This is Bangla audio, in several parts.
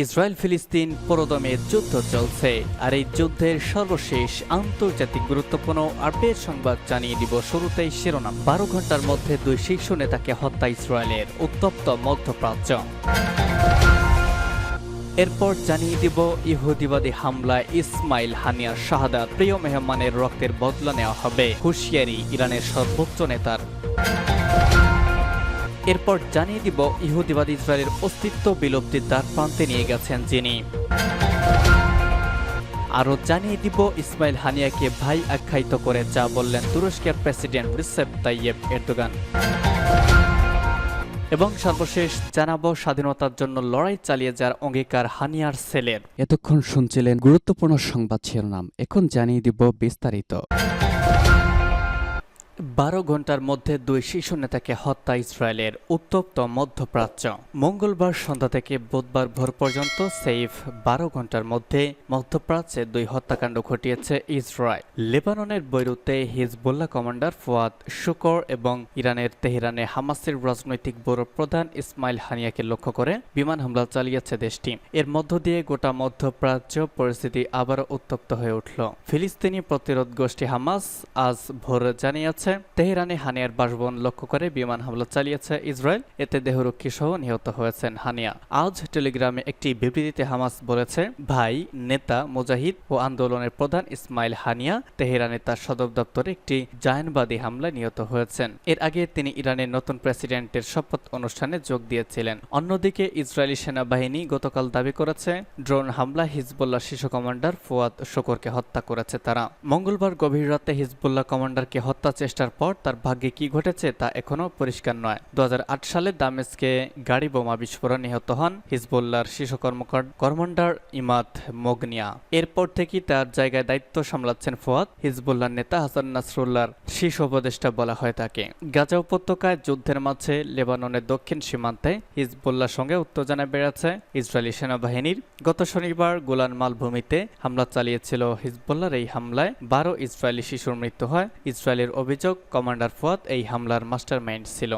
ইসরায়েল ফিলিস্তিন পরদমে যুদ্ধ চলছে, আর এই যুদ্ধের সর্বশেষ আন্তর্জাতিক গুরুত্বপূর্ণ আপডেট সংবাদ জানিয়ে দিব শুরুতেই শিরোনাম। বারো ঘণ্টার মধ্যে দুই শীর্ষ নেতাকে হত্যা ইসরায়েলের উত্তপ্ত মধ্যপ্রাচ্য। এরপর জানিয়ে দিব ইহুদিবাদী হামলায় ইসমাইল হানিয়ার শাহাদাত প্রিয় মেহমানের রক্তের বদলা নেওয়া হবে, হুঁশিয়ারি ইরানের সর্বোচ্চ নেতার। এরপর জানিয়ে দিব ইহুদিবাদ ইসরায়েলের অস্তিত্ব বিলুপ্তির দ্বার প্রান্তে নিয়ে গেছেন যিনি। আরও জানিয়ে দিব ইসমাইল হানিয়াকে ভাই আখ্যায়িত করে যা বললেন তুরস্কের প্রেসিডেন্ট রিসেপ তাইয়েব এরদোগান। এবং সর্বশেষ জানাব স্বাধীনতার জন্য লড়াই চালিয়ে যাওয়ার অঙ্গীকার হানিয়ার সেলের এতক্ষণ শুনছিলেন গুরুত্বপূর্ণ সংবাদ শিরোনাম। এখন জানিয়ে দিব বিস্তারিত। বারো ঘণ্টার মধ্যে দুই শিশু নেতাকে হত্যা ইসরায়েলের উত্তপ্ত মধ্যপ্রাচ্য। মঙ্গলবার সন্ধ্যা থেকে বুধবার ভোর পর্যন্ত সেইফ বারো ঘণ্টার মধ্যে মধ্যপ্রাচ্যে দুই হত্যাকাণ্ড ঘটিয়েছে ইসরায়েল। লেবাননের বৈরুতে হিজবুল্লাহ কমান্ডার ফুয়াদ শুকর এবং ইরানের তেহরানে হামাসের রাজনৈতিক ব্যুরো প্রধান ইসমাইল হানিয়াকে লক্ষ্য করে বিমান হামলা চালিয়েছে দেশটি। এর মধ্য দিয়ে গোটা মধ্যপ্রাচ্য পরিস্থিতি আবারও উত্তপ্ত হয়ে উঠল। ফিলিস্তিনি প্রতিরোধ গোষ্ঠী হামাস আজ ভোর জানিয়েছে তেহরানে হানিয়ার বাসভবন লক্ষ্য করে বিমান হামলা চালিয়েছে ইসরায়েল। এতে দেহরক্ষী সহ নিহত হয়েছেন হানিয়া। আজ টেলিগ্রামে একটি বিবৃতিতে হামাস বলেছে, ভাই নেতা মুজাহিদ ও আন্দোলনের প্রধান ইসমাইল হানিয়া তেহরানে তার সদর দপ্তরে একটি জায়নবাদী হামলায় নিহত হয়েছেন। এর আগে তিনি ইরানের নতুন প্রেসিডেন্টের শপথ অনুষ্ঠানে যোগ দিয়েছিলেন। অন্যদিকে ইসরায়েলি সেনাবাহিনী গতকাল দাবি করেছে, ড্রোন হামলা হিজবুল্লাহ শিশু কমান্ডার ফুয়াদ শকরকে হত্যা করেছে তারা। মঙ্গলবার গভীর রাতে হিজবুল্লাহ কমান্ডারকে হত্যা চেষ্টার পর তার ভাগ্যে কি ঘটেছে তা এখনও পরিষ্কার নয়। দু সালে দামেস্কে গাড়ি বোমা বিস্ফোরণ নিহত হন হিজবুল্লাহর শীর্ষ কর্মকর্তা কমান্ডার ইমাদ মগনিয়া। এরপর থেকেই তার জায়গায় দায়িত্ব সামলাচ্ছেন ফুয়াদ হিজবুল্লাহ নেতা হাসান নাসরুল্লাহর শীর্ষ উপদেষ্টা বলা হয় তাকে। গাজা উপত্যকায় যুদ্ধের মাঝে লেবাননের দক্ষিণ সীমান্তে হিজবুল্লাহর সঙ্গে উত্তেজনা বেড়েছে। ইসরায়েলি সেনাবাহিনীর গত শনিবার গোলান মালভূমিতে হামলা চালিয়েছিল হিজবুল্লাহর এই হামলায় বারো ইসরায়েলি শিশুর মৃত্যু হয়। ইসরায়েলের অভিযোগ কমান্ডার ফুয়াদ এই হামলার মাস্টারমাইন্ড ছিল।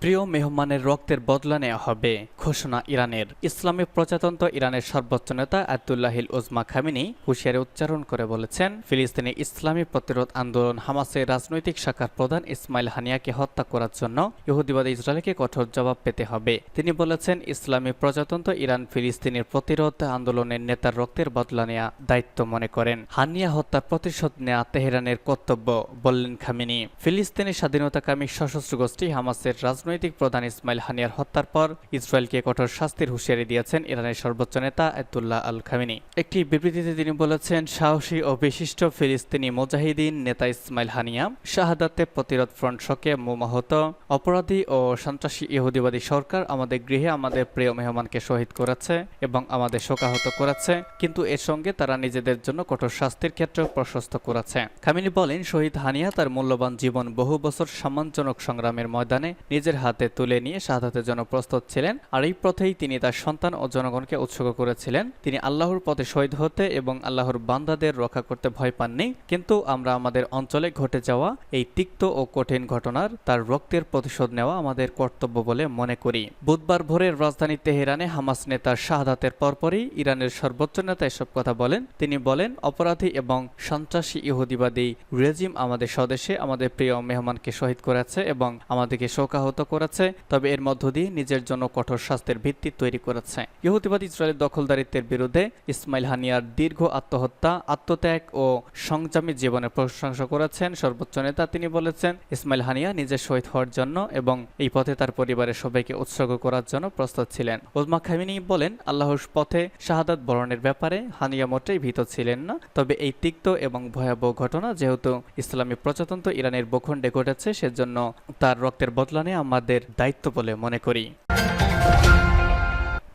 প্রিয় মেহমানের রক্তের বদলা নেওয়া হবে। ঘোষণা ইরানের। ইসলামী প্রজাতন্ত্র ইরানের সর্বোচ্চ নেতা আতুল্লাহিল ওজমা খামিনি হুঁশিয়ারি উচ্চারণ করে বলেছেন, ফিলিস্তিনি ইসলামী প্রতিরোধ আন্দোলন হামাসের রাজনৈতিক শাখার প্রধান ইসমাইল হানিয়াকে হত্যা করার জন্য ইহুদিবাদ ইসরায়েলকে কঠোর জবাব পেতে হবে। তিনি বলেছেন, ইসলামী প্রজাতন্ত্র ইরান ফিলিস্তিনের প্রতিরোধ আন্দোলনের নেতার রক্তের বদলা নেয়া দায়িত্ব মনে করেন। হানিয়া হত্যার প্রতিশোধ নেয়া তেহরানের কর্তব্য, বললেন খামিনি। ফিলিস্তিনের স্বাধীনতাকামী সশস্ত্র গোষ্ঠী হামাসের রাজনৈতিক রাজনৈতিক প্রধান ইসমাইল হানিয়ার হত্যার পর ইসরায়েলকে কঠোর শাস্তির হুঁশিয়ারি দিয়েছেন ইরানের সর্বোচ্চ নেতা আয়তুল্লাহ আল খামিনি। একটি বিবৃতিতে তিনি বলেছেন, সাহসী ও বিশিষ্ট ফিলিস্তিনি মুজাহিদিন নেতা ইসমাইল হানিয়া, শাহাদাতে প্রতিরোধ ফ্রন্ট শকে মোমাহত, অপরাধী ও সন্ত্রাসী ইহুদিবাদী সরকার আমাদের গৃহে আমাদের প্রিয় মেহমানকে শহীদ করেছে এবং আমাদের শোকাহত করেছে, কিন্তু এর সঙ্গে তারা নিজেদের জন্য কঠোর শাস্তির ক্ষেত্র প্রশস্ত করেছে। খামিনি বলেন, শহীদ হানিয়া তার মূল্যবান জীবন বহু বছর সম্মানজনক সংগ্রামের ময়দানে নিজের হাতে তুলে নিয়ে শাহাদাতের জন্য প্রস্তুত ছিলেন, আর এই পথেই তিনি তার সন্তান ও জনগণকে উৎসর্গ করেছিলেন। তিনি আল্লাহর পথে শহীদ হতে এবং আল্লাহর বান্দাদের রক্ষা করতে ভয় পাননি। কিন্তু আমরা আমাদের অঞ্চলে ঘটে যাওয়া এই তিক্ত ও কঠিন ঘটনার তার রক্তের প্রতিশোধ নেওয়া আমাদের কর্তব্য বলে মনে করি। বুধবার ভোরের রাজধানী তেহরানে হামাস নেতার শাহাদাতের পরপরই ইরানের সর্বোচ্চ নেতা এসব কথা বলেন। তিনি বলেন, অপরাধী এবং সন্ত্রাসী ইহুদিবাদী রেজিম আমাদের স্বদেশে আমাদের প্রিয় মেহমানকে শহীদ করেছে এবং আমাদেরকে শোকাহত করেছে। তবে এর মধ্য দিয়ে নিজের জন্য কঠোর শাস্তির ভিত্তি তৈরি করেছে। ইহুদিবাদ ইসরায়েলের দখলদারিত্বের বিরুদ্ধে ইসমাইল হানিয়ার দীর্ঘ আত্মহত্যা, আত্মত্যাগ ও সংযমী জীবনের প্রশংসা করেছেন সর্বোচ্চ নেতা। তিনি বলেছেন, ইসমাইল হানিয়া নিজের শহীদ হওয়ার জন্য এবং এই পথে তার পরিবারের সবাইকে উৎসর্গ করার জন্য প্রস্তুত ছিলেন। ওজমা খামিনী বলেন, আল্লাহর পথে শাহাদাত বরণের ব্যাপারে হানিয়া মোটেই ভীত ছিলেন না। তবে এই তিক্ত এবং ভয়াবহ ঘটনা যেহেতু ইসলামী প্রজাতন্ত্র ইরানের ভূখণ্ডে ঘটেছে, সেজন্য তার রক্তের বদলানে আমাদের দায়িত্ব বলে মনে করি।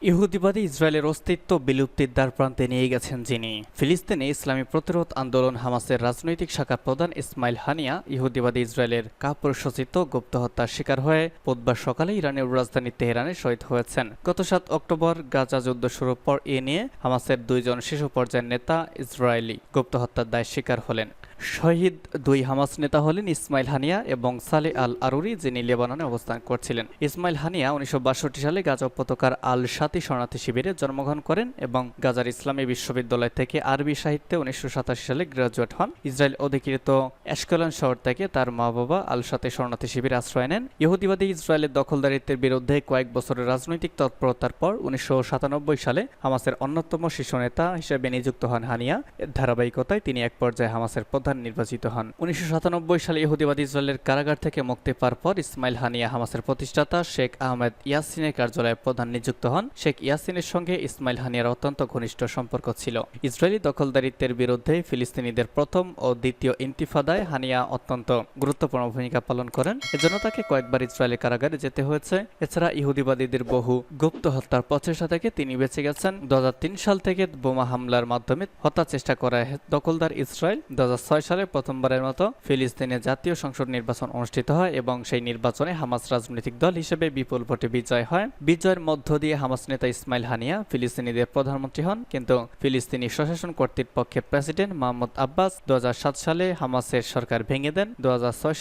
ইহুদিবাদী ইসরায়েলের অস্তিত্ব বিলুপ্তির দ্বার প্রান্তে নিয়ে গেছেন যিনি। ফিলিস্তিনে ইসলামী প্রতিরোধ আন্দোলন হামাসের রাজনৈতিক শাখার প্রধান ইসমাইল হানিয়া ইহুদিবাদী ইসরায়েলের কাপুরসচিত গুপ্ত হত্যার শিকার হয়ে বুধবার সকালে ইরানের রাজধানী তেহরানে শহীদ হয়েছেন। গত সাত অক্টোবর গাজা যুদ্ধ শুরুর পর এ নিয়ে হামাসের দুইজন শিশু পর্যায়ের নেতা ইসরায়েলি গুপ্ত হত্যার দায় স্বীকার হলেন। শহীদ দুই হামাস নেতা হলেন ইসমাইল হানিয়া এবং সালে আল আরুরি যিনি লেবাননে অবস্থান করছিলেন। ইসমাইল হানিয়া উনিশশো বাষট্টি সালে গাজা উপত্যকার আল সাতি শরণার্থী শিবিরে জন্মগ্রহণ করেন এবং গাজার ইসলামী বিশ্ববিদ্যালয় থেকে আরবি সাহিত্যে উনিশশো সাতাশি সালে গ্রাজুয়েট হন। ইসরায়েল অধিকৃত অ্যাশকেলন শহর থেকে তার মা বাবা আল সাতি শরণার্থী শিবিরে আশ্রয় নেন। ইহুদিবাদী ইসরায়েলের দখলদারিত্বের বিরুদ্ধে কয়েক বছরের রাজনৈতিক তৎপরতার পর উনিশশো সাতানব্বই সালে হামাসের অন্যতম শীর্ষ নেতা হিসেবে নিযুক্ত হন হানিয়া। এর ধারাবাহিকতায় তিনি এক পর্যায়ে হামাসের প্রধান নির্বাচিত হন। উনিশশো সাতানব্বই সালে ইহুদিবাদী ইসরায়েলের কারাগার থেকে মুক্তি পাওয়ার পর ইসমাইল হানিয়া হামাসের প্রতিষ্ঠাতা শেখ আহমেদ ইয়াসিনের কার্যালয়ে প্রধান নিযুক্ত হন। শেখ ইয়াসিনের সঙ্গে ইসমাইল হানিয়ার অত্যন্ত ঘনিষ্ঠ সম্পর্ক ছিল। ইসরায়েলি দখলদারিত্বের বিরুদ্ধে ফিলিস্তিনিদের প্রথম ও দ্বিতীয় ইন্তিফাদায় হানিয়া অত্যন্ত গুরুত্বপূর্ণ ভূমিকা পালন করেন। এজন্য তাকে কয়েকবার ইসরায়েলি কারাগারে যেতে হয়েছে। এছাড়া ইহুদিবাদীদের বহু গুপ্ত হত্যার প্রচেষ্টা থেকে তিনি বেঁচে গেছেন। দু হাজার তিন সাল থেকে বোমা হামলার মাধ্যমে হত্যা চেষ্টা করা দখলদার ইসরায়েল। দু সালে প্রথমবারের মতো ফিলিস্তিনে জাতীয় সংসদ নির্বাচন অনুষ্ঠিত হয় এবং সেই নির্বাচনে হামাস রাজনৈতিক দল হিসেবে বিপুল ভোটে বিজয় হয়। বিজয়ের মধ্য দিয়ে হামাস নেতা ইসমাইল হানিয়া ফিলিস্তিনিদের প্রধানমন্ত্রী হন। কিন্তু ফিলিস্তিনি প্রশাসন কর্তৃপক্ষের প্রেসিডেন্ট মোহাম্মদ আব্বাস দু সালে হামাসের সরকার ভেঙে দেন। দু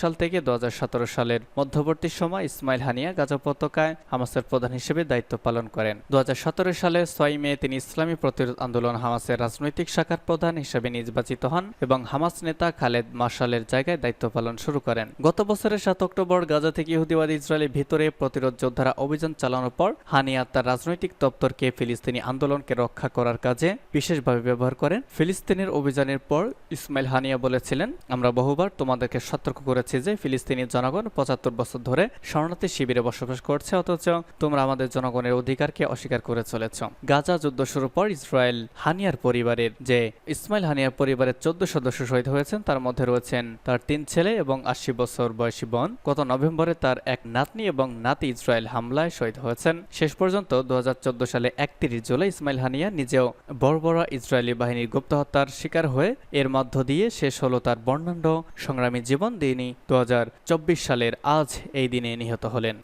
সাল থেকে দু হাজার সতেরো সালের মধ্যবর্তী সময় ইসমাইল হানিয়া গাজা উপত্যকায় হামাসের প্রধান হিসেবে দায়িত্ব পালন করেন। দু হাজার সতেরো সালে ছয় মে তিনি ইসলামী প্রতিরোধ আন্দোলন হামাসের রাজনৈতিক শাখার প্রধান হিসেবে নির্বাচিত হন এবং হামাস নেতা খালেদ মার্শালের জায়গায় দায়িত্ব পালন শুরু করেন। গত বছরের সাত অক্টোবর গাজা থেকে ইহুদিবাদী ইসরায়েলের ভিতরে প্রতিরোধ যোদ্ধারা অভিযান চালানোর পর হানিয়া তার রাজনৈতিক দপ্তরকে ফিলিস্তিনি আন্দোলনকে রক্ষা করার কাজে বিশেষভাবে ব্যবহার করেন। ফিলিস্তিনের অভিযানের পর ইসমাইল হানিয়া বলেছিলেন, আমরা বহুবার তোমাদেরকে সতর্ক করেছি যে ফিলিস্তিনি জনগণ পঁচাত্তর বছর ধরে শরণার্থী শিবিরে বসবাস করছে, অথচ তোমরা আমাদের জনগণের অধিকারকে অস্বীকার করে চলেছ। গাজা যুদ্ধ শুরুর পর ইসরায়েল হানিয়ার পরিবারের যে ইসমাইল হানিয়ার পরিবারের চোদ্দ সদস্য শহীদ হয়েছেন, তার মধ্যে রয়েছেন তার তিন ছেলে এবং আশি বছর বয়সী বোন। গত নভেম্বরে তার এক নাতনি এবং নাতি ইসরায়েল হামলায় শহীদ হয়েছেন। শেষ পর্যন্ত দু হাজার চোদ্দ সালে একত্রিশ জুলাই ইসমাইল হানিয়া নিজেও বর্বরা ইসরায়েলি বাহিনীর গুপ্ত হত্যার শিকার হয়ে এর মধ্য দিয়ে শেষ হলো তার বর্ণাঢ্য সংগ্রামী জীবন। দিনই দু হাজার চব্বিশ সালের আজ এই দিনে নিহত হলেন।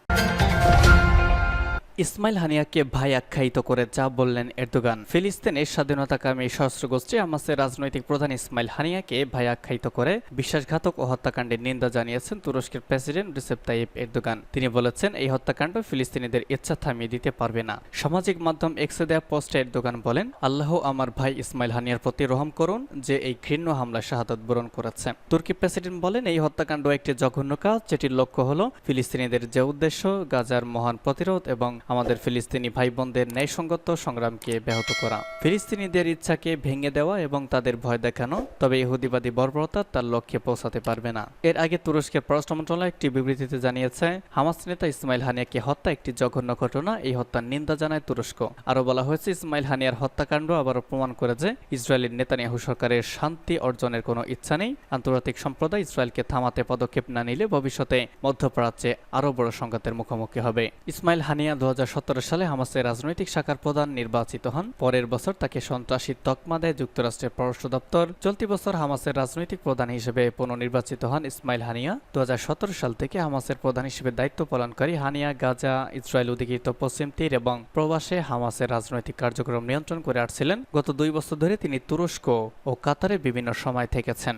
ইসমাইল হানিয়াকে ভাই আখ্যায়িত করে যা বললেন এরদোগান। ফিলিস্তিনের স্বাধীনতাকামী সশস্ত্র গোষ্ঠী হামাসের রাজনৈতিক প্রধান ইসমাইল হানিয়াকে ভাই আখ্যায়িত করে বিশ্বাসঘাতক ও হত্যাকাণ্ডের নিন্দা জানিয়েছেন তুরস্কের প্রেসিডেন্ট রিসেপ তাইপ এরদোগান। তিনি বলেছেন, এই হত্যাকাণ্ড ফিলিস্তিনিদের ইচ্ছা থামিয়ে দিতে পারবে না। সামাজিক মাধ্যম এক্সে দেয়া পোস্টে এরদোগান বলেন, আল্লাহ আমার ভাই ইসমাইল হানিয়ার প্রতি রহম করুন যে এই ঘৃণ্য হামলায় শাহাদত বরণ করেছে। তুর্কি প্রেসিডেন্ট বলেন, এই হত্যাকাণ্ড একটি জঘন্য কাজ, যেটির লক্ষ্য হল ফিলিস্তিনিদের যে উদ্দেশ্য, গাজার মহান প্রতিরোধ এবং আমাদের ফিলিস্তিনি ভাই বোনদের ন্যায়সঙ্গত সংগ্রামকে ব্যাহত করা। ফিলিস্তিনিদের ইচ্ছাকে ভেঙে দেওয়া এবং তাদের ভয় দেখানো, তবে ইহুদিবাদী বর্বরতা তার লক্ষ্যে পৌঁছাতে পারবে না। এর আগে তুরস্কের পররাষ্ট্র মন্ত্রণালয় একটি বিবৃতিতে জানিয়েছে, হামাস নেতা ইসমাইল হানিয়াকে হত্যা একটি জঘন্য ঘটনা, এই হত্যার নিন্দা জানায় তুরস্ক। আরও বলা হয়েছে, ইসমাইল হানিয়ার হত্যাকাণ্ড আবারও প্রমাণ করে যে ইসরায়েলের নেতানিয়াহু সরকারের শান্তি অর্জনের কোনো ইচ্ছা নেই। আন্তর্জাতিক সম্প্রদায় ইসরায়েলকে থামাতে পদক্ষেপ না নিলে ভবিষ্যতে মধ্যপ্রাচ্যে আরও বড় সংঘাতের মুখোমুখি হবে। ইসমাইল হানিয়া দু সালে হামাসের রাজনৈতিক শাখার প্রধান নির্বাচিত হন। পরের বছর তাকে সন্ত্রাসী তকমা দেয় যুক্তরাষ্ট্রের পররাষ্ট্র দপ্তর। চলতি বছর হামাসের রাজনৈতিক প্রধান হিসেবে পুনর্নির্বাচিত হন ইসমাইল হানিয়া। দু হাজার সতেরো সাল থেকে হামাসের প্রধান হিসেবে দায়িত্ব পালনকারী হানিয়া গাজা, ইসরায়েল অধিকৃত পশ্চিম তীর এবং প্রবাসে হামাসের রাজনৈতিক কার্যক্রম নিয়ন্ত্রণ করে আসছিলেন। গত দুই বছর ধরে তিনি তুরস্ক ও কাতারে বিভিন্ন সময় থেকেছেন।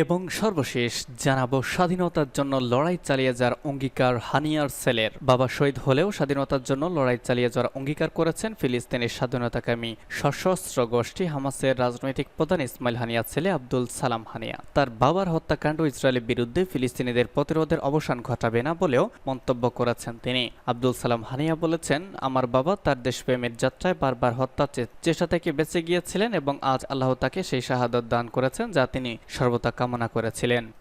এবং সর্বশেষ জানাব স্বাধীনতার জন্য লড়াই চালিয়ে যাওয়ার অঙ্গীকার হানিয়ার সেলের বাবা শহীদ হলেও স্বাধীনতার জন্য লড়াই চালিয়ে যাওয়ার অঙ্গীকার করেছেন ফিলিস্তিনের স্বাধীনতাকামী সশস্ত্র গোষ্ঠী হামাসের রাজনৈতিক প্রধান ইসমাইল হানিয়ার ছেলে আব্দুল সালাম হানিয়া। তার বাবার হত্যাকাণ্ড ইসরায়েলের বিরুদ্ধে ফিলিস্তিনিদের প্রতিরোধের অবসান ঘটাবে না বলেও মন্তব্য করেছেন তিনি। আব্দুল সালাম হানিয়া বলেছেন, আমার বাবা তার দেশপ্রেমের যাত্রায় বারবার হত্যা চেষ্টা থেকে বেঁচে গিয়েছিলেন এবং আজ আল্লাহ তাকে সেই শাহাদত দান করেছেন যা তিনি সর্বদা কামনা করেছিলেন।